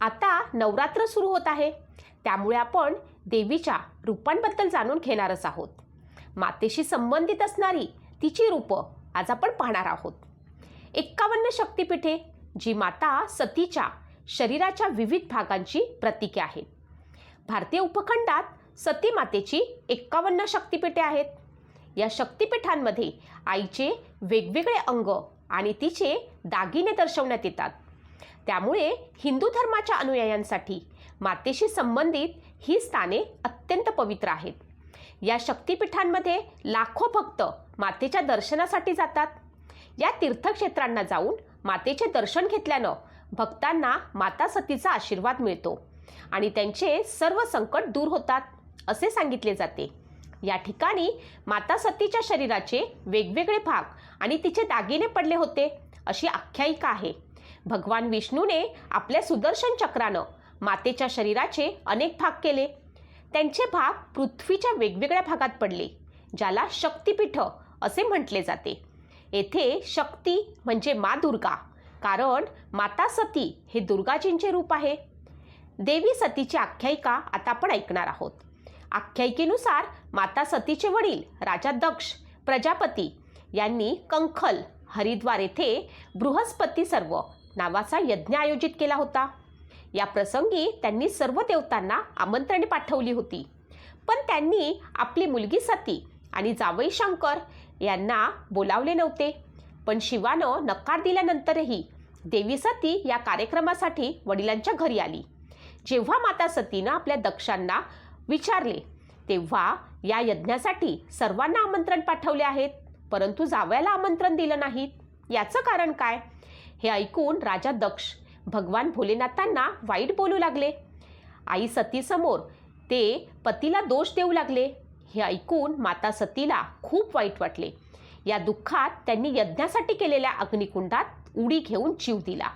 आता नवरात्र सुरू होत आहे. त्यामुळे आपण देवीच्या रूपांबद्दल जाणून घेणारच आहोत. मातेशी संबंधित असणारी तिची रूपं आज आपण पाहणार आहोत. एक्कावन्न शक्तिपीठे जी माता सतीच्या शरीराच्या विविध भागांची प्रतीके आहेत. भारतीय उपखंडात सती मातेची एक्कावन्न शक्तिपीठे आहेत. या शक्तिपीठांमध्ये आईचे वेगवेगळे अंग आणि तिचे दागिने दर्शवण्यात येतात. त्यामुळे हिंदू धर्माच्या अनुयायांसाठी मातेशी संबंधित ही स्थाने अत्यंत पवित्र आहेत. या शक्तिपीठांमध्ये लाखो भक्त मातेच्या दर्शनासाठी जातात. या तीर्थक्षेत्रांना जाऊन मातेचे दर्शन घेतल्यानं भक्तांना माता सतीचा आशीर्वाद मिळतो आणि त्यांचे सर्व संकट दूर होतात असे सांगितले जाते. या ठिकाणी माता सतीच्या शरीराचे वेगवेगळे भाग आणि तिचे दागिने पडले होते अशी आख्यायिका आहे. भगवान विष्णूने आपल्या सुदर्शन चक्रानं मातेच्या शरीराचे अनेक भाग केले. त्यांचे भाग पृथ्वीच्या वेगवेगळ्या भागात पडले ज्याला शक्तिपीठ असे म्हटले जाते. येथे शक्ती म्हणजे मा दुर्गा कारण माता सती हे दुर्गाजींचे रूप आहे. देवी सतीची आख्यायिका आता आपण ऐकणार आहोत. आख्यायिकेनुसार माता सतीचे वडील राजा दक्ष प्रजापती यांनी कंखल हरिद्वार येथे बृहस्पती सर्व नावाचा यज्ञ आयोजित केला होता. या प्रसंगी त्यांनी सर्व देवतांना आमंत्रणे पाठवली होती. पण त्यांनी आपली मुलगी सती आणि जावई शंकर यांना बोलावले नव्हते. पण शिवानं नकार दिल्यानंतरही देवी सती या कार्यक्रमासाठी वडिलांच्या घरी आली. जेव्हा माता सतीनं आपल्या दक्षांना विचारले तेव्हा या यज्ञासाठी सर्वांना आमंत्रण पाठवले आहेत परंतु जावयाला आमंत्रण दिलं नाहीत. याचं कारण काय? हे ऐकून राजा दक्ष भगवान भोलेनाथांना वाईट बोलू लागले. आई सतीसमोर ते पतीला दोष देऊ लागले. हे ऐकून माता सतीला खूप वाईट वाटले. या दुःखात त्यांनी यज्ञासाठी केलेल्या अग्निकुंडात उडी घेऊन जीव दिला.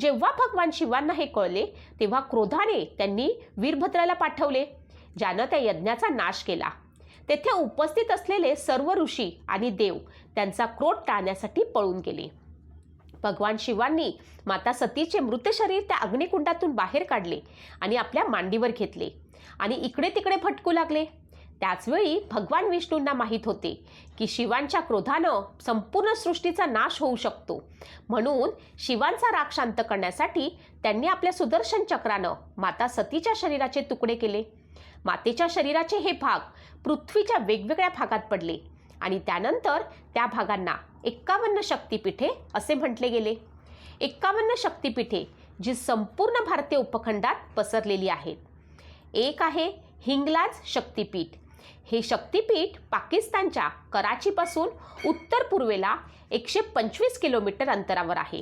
जेव्हा भगवान शिवांना हे कळले तेव्हा क्रोधाने त्यांनी वीरभद्राला पाठवले ज्यानं त्या यज्ञाचा नाश केला. तेथे उपस्थित असलेले सर्व ऋषी आणि देव त्यांचा क्रोध टाळण्यासाठी पळून गेले. भगवान शिवांनी माता सतीचे मृत शरीर त्या अग्निकुंडातून बाहेर काढले आणि आपल्या मांडीवर घेतले आणि इकडे तिकडे भटकू लागले. त्याचवेळी भगवान विष्णूंना माहीत होते की शिवांच्या क्रोधानं संपूर्ण सृष्टीचा नाश होऊ शकतो. म्हणून शिवांचा राग शांत करण्यासाठी त्यांनी आपल्या सुदर्शन चक्रानं माता सतीच्या शरीराचे तुकडे केले. मातेच्या शरीराचे हे भाग पृथ्वीच्या वेगवेगळ्या भागात पडले. आणि त्यानंतर त्या भागांना एक्कावन्न शक्तिपीठे असे म्हटले गेले. एक्कावन्न शक्तिपीठे जी संपूर्ण भारतीय उपखंडात पसरलेली आहेत. एक आहे हिंगलाज शक्तिपीठ. हे शक्तिपीठ पाकिस्तानच्या कराचीपासून उत्तर पूर्वेला एकशे पंचवीस किलोमीटर अंतरावर आहे.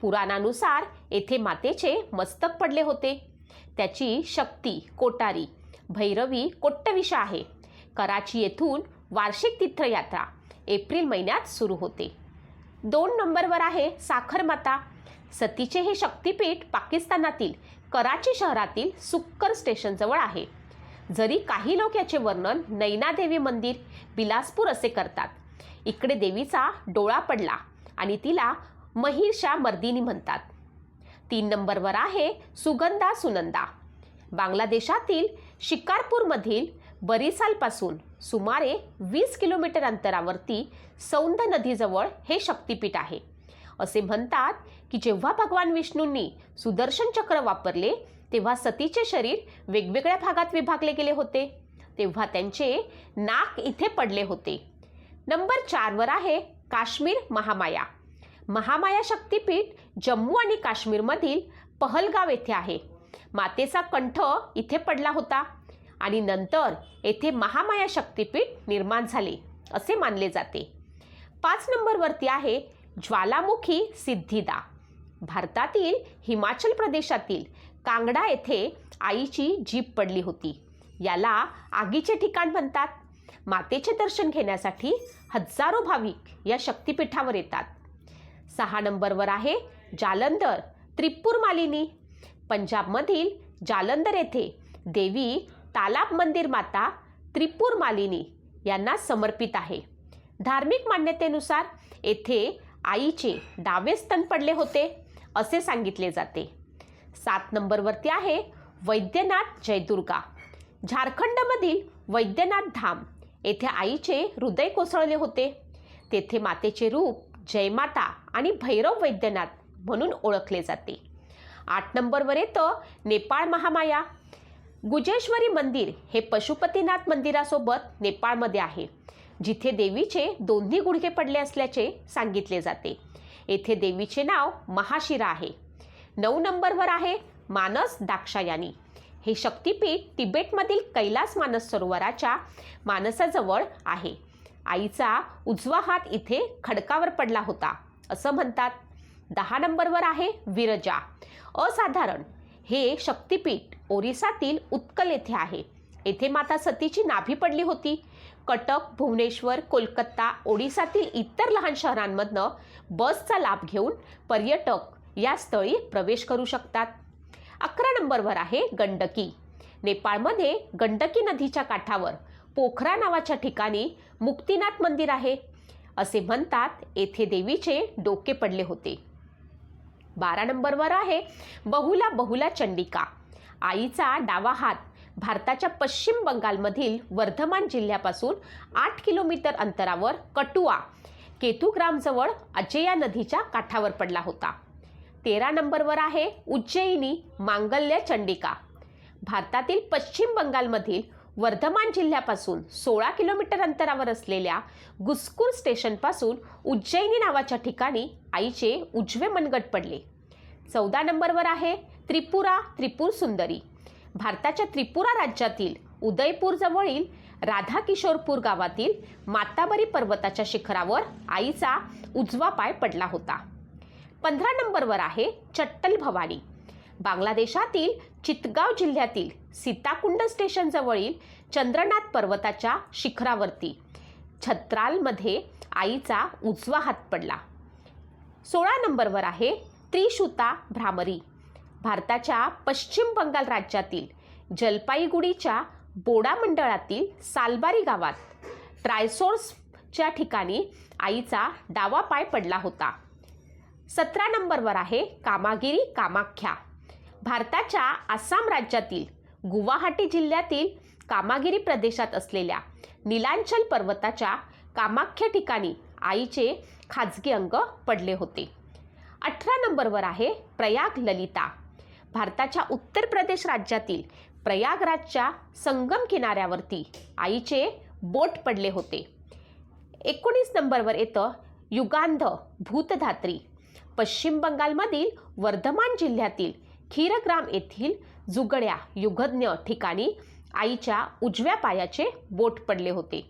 पुराणानुसार येथे मातेचे मस्तक पडले होते. त्याची शक्ती कोटारी भैरवी कोट्टविषा आहे. कराची येथून वार्षिक तीर्थयात्रा एप्रिल महिन्यात सुरू होते. दोन नंबरवर आहे साखरमाता. सतीचे हे शक्तिपीठ पाकिस्तानातील कराची शहरातील सुक्कर स्टेशनजवळ आहे. जरी काही लोक याचे वर्णन नैनादेवी मंदिर बिलासपूर असे करतात. इकडे देवीचा डोळा पडला आणि तिला महिरशा मर्दिनी म्हणतात. तीन नंबरवर आहे सुगंधा सुनंदा. बांगलादेशातील शिकारपूरमधील बरिसालपासून सुमारे वीस किलोमीटर अंतरावरती सौंद नदीजवळ हे शक्तिपीठ आहे. असे म्हणतात की जेव्हा भगवान विष्णूंनी सुदर्शन चक्र वापरले तेव्हा सतीचे शरीर वेगवेगळ्या भागात विभागले गेले होते. तेव्हा त्यांचे नाक इथे पडले होते. नंबर चारवर आहे काश्मीर महामाया. महामाया शक्तिपीठ जम्मू आणि काश्मीरमधील पहलगाव येथे आहे. मातेचा कंठ इथे पडला होता. आणि नंतर येथे महामाया शक्तिपीठ निर्माण झाले असे मानले जाते. पाच नंबरवरती आहे ज्वालामुखी सिद्धिदा. भारतातील हिमाचल प्रदेशातील कांगडा येथे आईची जीप पडली होती. याला आगीचे ठिकाण म्हणतात. मातेचे दर्शन घेण्यासाठी हजारो भाविक या शक्तिपीठावर येतात. सहा नंबरवर आहे जालंधर त्रिपूर मालिनी पंजाबमधील जालंधर येथे देवी तालाब मंदिर माता त्रिपूर मालिनी यांना समर्पित आहे. धार्मिक मान्यतेनुसार येथे आईचे डावे स्तन पडले होते असे सांगितले जाते. सात नंबरवरती आहे वैद्यनाथ जयदुर्गा. झारखंडमधील वैद्यनाथ धाम येथे आईचे हृदय कोसळले होते. तेथे मातेचे रूप जयमाता आणि भैरव वैद्यनाथ म्हणून ओळखले जाते. आठ नंबरवर येतं नेपाळ महामाया. गुजेश्वरी मंदिर हे पशुपतीनाथ मंदिरासोबत नेपाळमध्ये आहे. जिथे देवीचे दोन्ही गुडघे पडले असल्याचे सांगितले जाते. येथे देवीचे नाव महाशिरा आहे. नऊ नंबरवर आहे मानस दाक्षायानी. हे शक्तिपीठ तिबेटमधील कैलास मानस सरोवराच्या मानसाजवळ आहे. आईचा उजवा हात इथे खडकावर पडला होता असं म्हणतात. दहा नंबरवर आहे विरजा. असाधारण! हे शक्तिपीठ ओरिसातील उत्कल येथे आहे. येथे माता सतीची नाभी पडली होती. कटक भुवनेश्वर कोलकाता ओडिसातील इतर लहान शहरांमधनं बसचा लाभ घेऊन पर्यटक या स्थळी प्रवेश करू शकतात. अकरा नंबरवर आहे गंडकी. नेपाळमध्ये गंडकी नदीच्या काठावर पोखरा नावाच्या ठिकाणी मुक्तीनाथ मंदिर आहे. असे म्हणतात येथे देवीचे डोके पडले होते. बारा नंबरवर आहे. बहुला बहुला चंडिका. आईचा डावा हात भारताच्या पश्चिम बंगालमधील वर्धमान जिल्ह्यापासून आठ किलोमीटर अंतरावर कटुआ केतुग्रामजवळ अजया नदीच्या काठावर पडला होता. तेरा नंबरवर आहे उज्जयिनी मांगल्य चंडिका. भारतातील पश्चिम बंगालमधील वर्धमान जिल्ह्यापासून सोळा किलोमीटर अंतरावर असलेल्या गुस्कूर स्टेशनपासून उज्जैनी नावाच्या ठिकाणी आईचे उजवे मनगट पडले. चौदा नंबरवर आहे त्रिपुरा त्रिपूर सुंदरी. भारताच्या त्रिपुरा राज्यातील उदयपूरजवळील राधाकिशोरपूर गावातील माताबरी पर्वताच्या शिखरावर आईचा उजवा पाय पडला होता. पंधरा नंबरवर आहे चट्टल भवानी. बांगलादेशातील चितगाव जिल्ह्यातील सीताकुंड स्टेशनजवळील चंद्रनाथ पर्वताच्या शिखरावरती. छत्रालमध्ये आईचा उजवा हात पडला. सोळा नंबरवर आहे त्रिशुता भ्रामरी. भारताच्या पश्चिम बंगाल राज्यातील जलपाईगुडीच्या बोडा मंडळातील सालबारी गावात ट्रायसोर्सच्या ठिकाणी आईचा डावा पाय पडला होता. सतरा नंबरवर आहे कामागिरी कामाख्या. भारताच्या आसाम राज्यातील गुवाहाटी जिल्ह्यातील कामागिरी प्रदेशात असलेल्या नीलांचल पर्वताच्या कामाख्या ठिकाणी आईचे खाजगी अंग पडले होते. अठरा नंबरवर आहे प्रयाग ललिता. भारताच्या उत्तर प्रदेश राज्यातील प्रयागराजच्या संगम किनाऱ्यावरती आईचे बोट पडले होते. एकोणीस नंबरवर येतं युगांध भूतधात्री. पश्चिम बंगालमधील वर्धमान जिल्ह्यातील खीरग्राम येथील जुगड्या युगज्ञ ठिकाणी आईच्या उजव्या पायाचे बोट पडले होते.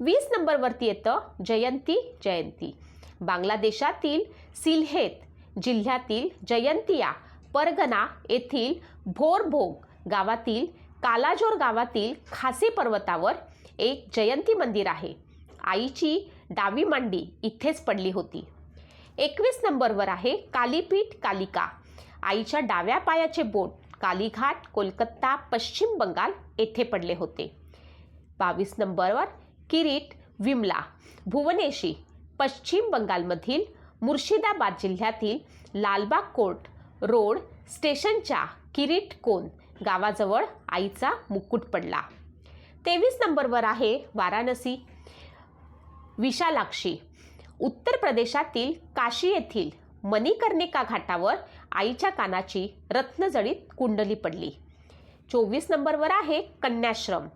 वीस नंबरवरती येतं जयंती जयंती. बांगलादेशातील सिल्हेत जिल्ह्यातील जयंतिया परगना येथील भोरभोग गावातील कालाजोर गावातील खासी पर्वतावर एक जयंती मंदिर आहे. आईची डावी मांडी इथेच पडली होती. एकवीस नंबरवर आहे कालीपीठ कालिका. आईच्या डाव्या पायाचे बोट कालीघाट कोलकाता पश्चिम बंगाल येथे पडले होते. बावीस नंबरवर किरीट विमला भुवनेशी पश्चिम बंगालमधील मुर्शिदाबाद जिल्ह्यातील लालबाग कोर्ट रोड स्टेशनच्या किरीट कोन गावाजवळ आईचा मुकुट पडला. तेवीस नंबरवर आहे वाराणसी. विशालाक्षी उत्तर प्रदेशातील काशी येथील मणिकर्णिका घाटावर आईच्या कानाची रत्नजळीत कुंडली पडली. चोवीस नंबरवर आहे कन्याश्रम.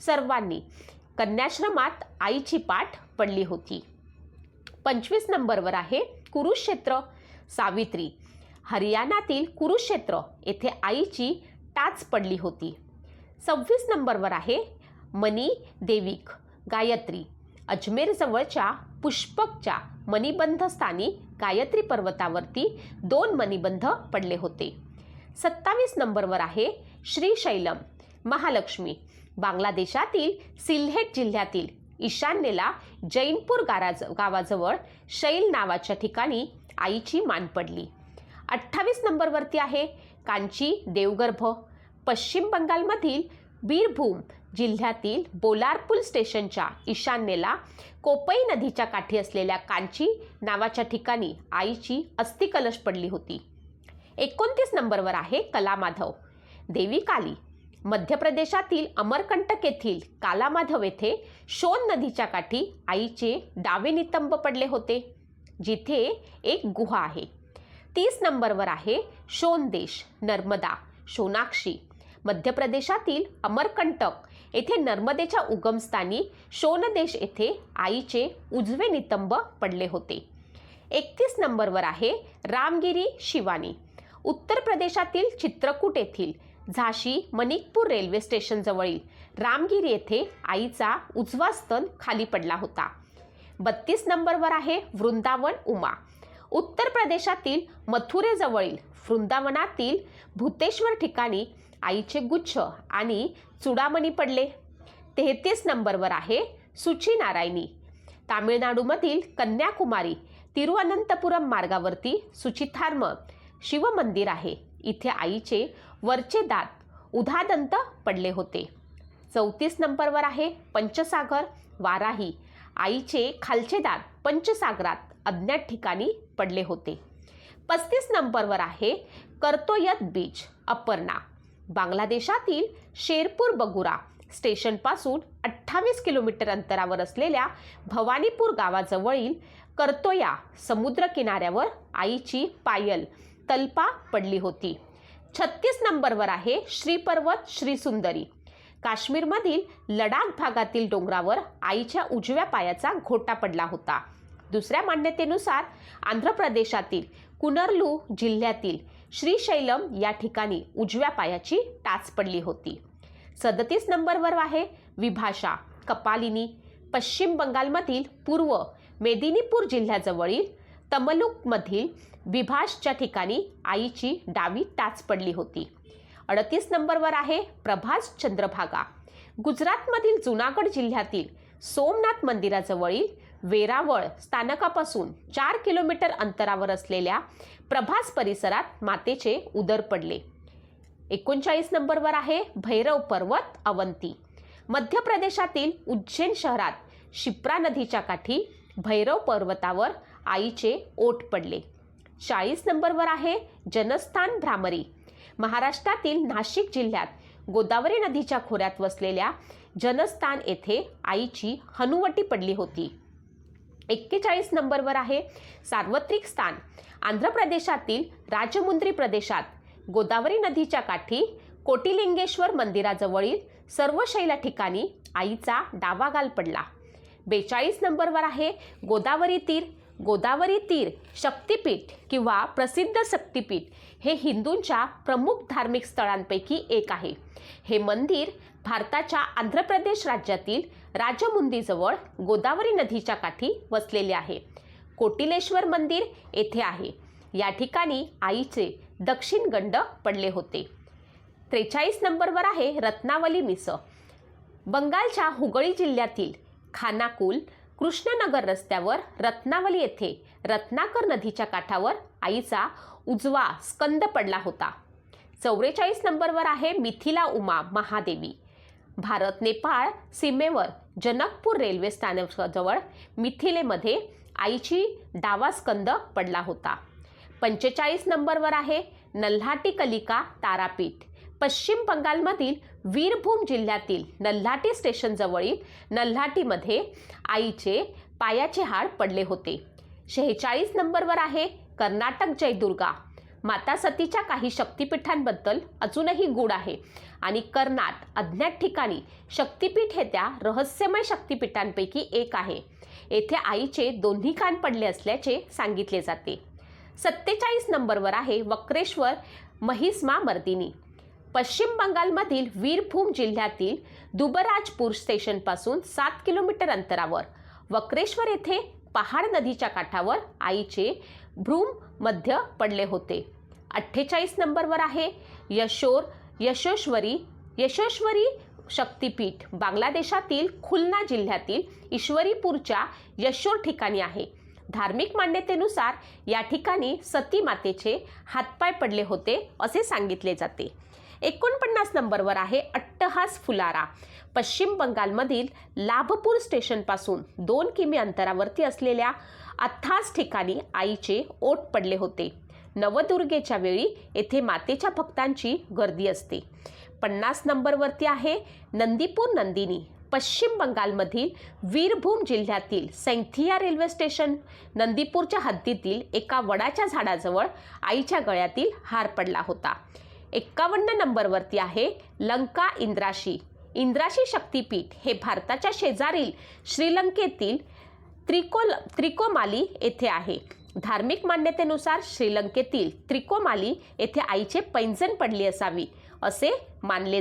सर्वांनी कन्याश्रमात आईची पाठ पडली होती. पंचवीस नंबरवर आहे कुरुक्षेत्र. सावित्री हरियाणातील कुरुक्षेत्र येथे आईची टाच पडली होती. सव्वीस नंबरवर आहे मनी देविक गायत्री अजमेरजवळच्या पुष्पकच्या मणिबंध स्थानी गायत्री पर्वतावरती दोन मणिबंध पडले होते. सत्तावीस नंबरवर आहे श्रीशैलम महालक्ष्मी. बांगलादेशातील सिल्हेट जिल्ह्यातील ईशान्येला जैनपूर गाराज गावाजवळ शैल नावाच्या ठिकाणी आईची मान पडली. अठ्ठावीस नंबरवरती आहे कांची देवगर्भ. पश्चिम बंगालमधील बीरभूम जिल्ह्यातील बोलारपूल स्टेशनच्या ईशान्येला कोपई नदीच्या काठी असलेल्या कांची नावाच्या ठिकाणी आईची अस्थिकलश पडली होती. एकोणतीस नंबरवर आहे कलामाधव. देवी काली. मध्य प्रदेशातील अमरकंटक येथील कालामाधव येथे शोन नदीच्या काठी आईचे डावे नितंब पडले होते जिथे एक गुहा आहे. तीस नंबरवर आहे शोन देश नर्मदा शोनाक्षी. मध्य प्रदेशातील अमरकंटक येथे नर्मदेच्या उगमस्थानी शोनदेश येथे आईचे उजवे नितंब पडले होते. एकतीस नंबरवर आहे रामगिरी शिवानी. उत्तर प्रदेशातील चित्रकूट येथील झाशी मणिकपूर रेल्वे स्टेशनजवळील रामगिरी येथे आईचा उजवा स्तन खाली पडला होता. बत्तीस नंबरवर आहे वृंदावन उमा. उत्तर प्रदेशातील मथुरेजवळील वृंदावनातील भूतेश्वर ठिकाणी आईचे गुच्छ आणि चुडामणी पडले. तेहतीस नंबरवर आहे सुची नारायणी. तामिळनाडूमधील कन्याकुमारी तिरुअनंतपुरम मार्गावरती सुचिथार्म शिवमंदिर आहे. इथे आईचे वरचे दात उधादंत पडले होते. चौतीस नंबरवर आहे पंचसागर वाराही. आईचे खालचे दात पंचसागरात अज्ञात ठिकाणी पडले होते. पस्तीस नंबरवर आहे कर्तोयत बीच अपर्णा. बांगलादेशातील शेरपूर बगुरा स्टेशनपासून अठ्ठावीस किलोमीटर अंतरावर असलेल्या भवानीपूर गावाजवळील कर्तोया समुद्र किनाऱ्यावर आईची पायल तल्पा पडली होती. छत्तीस नंबरवर आहे श्रीपर्वत श्रीसुंदरी. काश्मीरमधील लडाख भागातील डोंगरावर आईच्या उजव्या पायाचा घोटा पडला होता. दुसऱ्या मान्यतेनुसार आंध्र प्रदेशातील कुनर्लू जिल्ह्यातील श्रीशैलम या ठिकाणी उजव्या पायाची टाच पडली होती. सदतीस नंबरवर आहे विभाषा कपालिनी. पश्चिम बंगालमधील पूर्व मेदिनीपूर जिल्ह्याजवळील तमलुकमधील विभाषच्या ठिकाणी आईची डावी टाच पडली होती. अडतीस नंबरवर आहे प्रभास चंद्रभागा. गुजरातमधील जुनागड जिल्ह्यातील सोमनाथ मंदिराजवळील वेरावळ स्थानकापासून चार किलोमीटर अंतरावर असलेल्या प्रभास परिसरात मातेचे उदर पडले. एकोणचाळीस नंबरवर आहे भैरव पर्वत अवंती. मध्य प्रदेशातील उज्जैन शहरात शिप्रा नदीच्या काठी भैरव पर्वतावर आईचे ओठ पडले. चाळीस नंबरवर आहे जनस्थान भ्रामरी. महाराष्ट्रातील नाशिक जिल्ह्यात गोदावरी नदीच्या खोऱ्यात वसलेल्या जनस्थान येथे आईची हनुवटी पडली होती. एक्केचाळीस नंबरवर आहे. सार्वत्रिक स्थान आंध्र प्रदेशातील राजमुंद्री प्रदेशात गोदावरी नदीच्या काठी कोटिलिंगेश्वर मंदिराजवळील सर्व शैला ठिकाणी आईचा डावा गाल पडला. बेचाळीस नंबरवर आहे गोदावरी तीर. गोदावरी तीर शक्तिपीठ किंवा प्रसिद्ध शक्तिपीठ हे हिंदूंच्या प्रमुख धार्मिक स्थळांपैकी एक आहे. हे मंदिर भारताच्या आंध्र प्रदेश राज्यातील राजमुंदीजवळ गोदावरी नदीच्या काठी वसलेले आहे. कोटिलेश्वर मंदिर येथे आहे. या ठिकाणी आईचे दक्षिण गंड पडले होते. त्रेचाळीस नंबरवर आहे रत्नावली मिस बंगालच्या हुगळी जिल्ह्यातील खानाकुल कृष्णनगर रस्त्यावर रत्नावली येथे रत्नाकर नदीच्या काठावर आईचा उजवा स्कंद पडला होता. चौवेचाळीस नंबरवर आहे मिथिला उमा महादेवी. भारत नेपाळ सीमेवर जनकपूर रेल्वे स्थानकाजवळ मिथिलेमध्ये आईची डावा स्कंद पडला होता. पंचेचाळीस नंबरवर आहे नल्हाटी कलिका तारापीठ. पश्चिम बंगालमधील वीरभूम जिल्ह्यातील नल्हाटी स्टेशनजवळील नल्हाटीमध्ये आईचे पायाचे हाड पडले होते. शेहेचाळीस नंबरवर आहे कर्नाटक जयदुर्गा. माता सतीच्या काही शक्तिपीठांबद्दल अजूनही गूढ आहे. आणि कर्नाट अज्ञात ठिकाणी शक्तिपीठ हे त्या रहस्यमय शक्तिपीठांपैकी एक आहे. येथे आईचे दोन्ही कान पडले असल्याचे सांगितले जाते. सत्तेचाळीस नंबरवर आहे वक्रेश्वर महिस्मा मर्दिनी. पश्चिम बंगालमधील वीरभूम जिल्ह्यातील दुबराजपूर स्टेशनपासून सात किलोमीटर अंतरावर. वक्रेश्वर येथे पहाड नदीच्या काठावर आईचे भ्रूम मध्य पडले होते. अठ्ठेचाळीस नंबरवर आहे यशोर यशोश्वरी यशोश्वरी शक्तिपीठ बांगलादेशातील खुलना जिल्ह्यातील ईश्वरीपूरच्या यशोर ठिकाणी आहे. धार्मिक मान्यतेनुसार या ठिकाणी सती मातेचे हातपाय पडले होते असे सांगितले जाते. एकोणपन्नास नंबरवर आहे अट्टहास फुलारा. पश्चिम बंगालमधील लाभपूर स्टेशनपासून दोन किमी अंतरावरती असलेल्या अथ्थास ठिकाणी आईचे ओठ पडले होते. नवदुर्गेच्या वेळी येथे मातेच्या भक्तांची गर्दी असते. पन्नास नंबरवरती आहे नंदीपूर नंदिनी. पश्चिम बंगालमधील वीरभूम जिल्ह्यातील सैंथिया रेल्वे स्टेशन. नंदीपूरच्या हद्दीतील एका वडाच्या झाडाजवळ आईच्या गळ्यातील हार पडला होता. एक्कावन्न नंबरवरती आहे लंका इंद्राशी. इंद्राशी शक्तीपीठ हे भारताच्या शेजारील श्रीलंकेतील त्रिकोल त्रिकोमाली येथे आहे. धार्मिक मान्यतेनुसार श्रीलंकेतील त्रिकोमाली येथे आईचे पैंजण पडली असावी असे मानले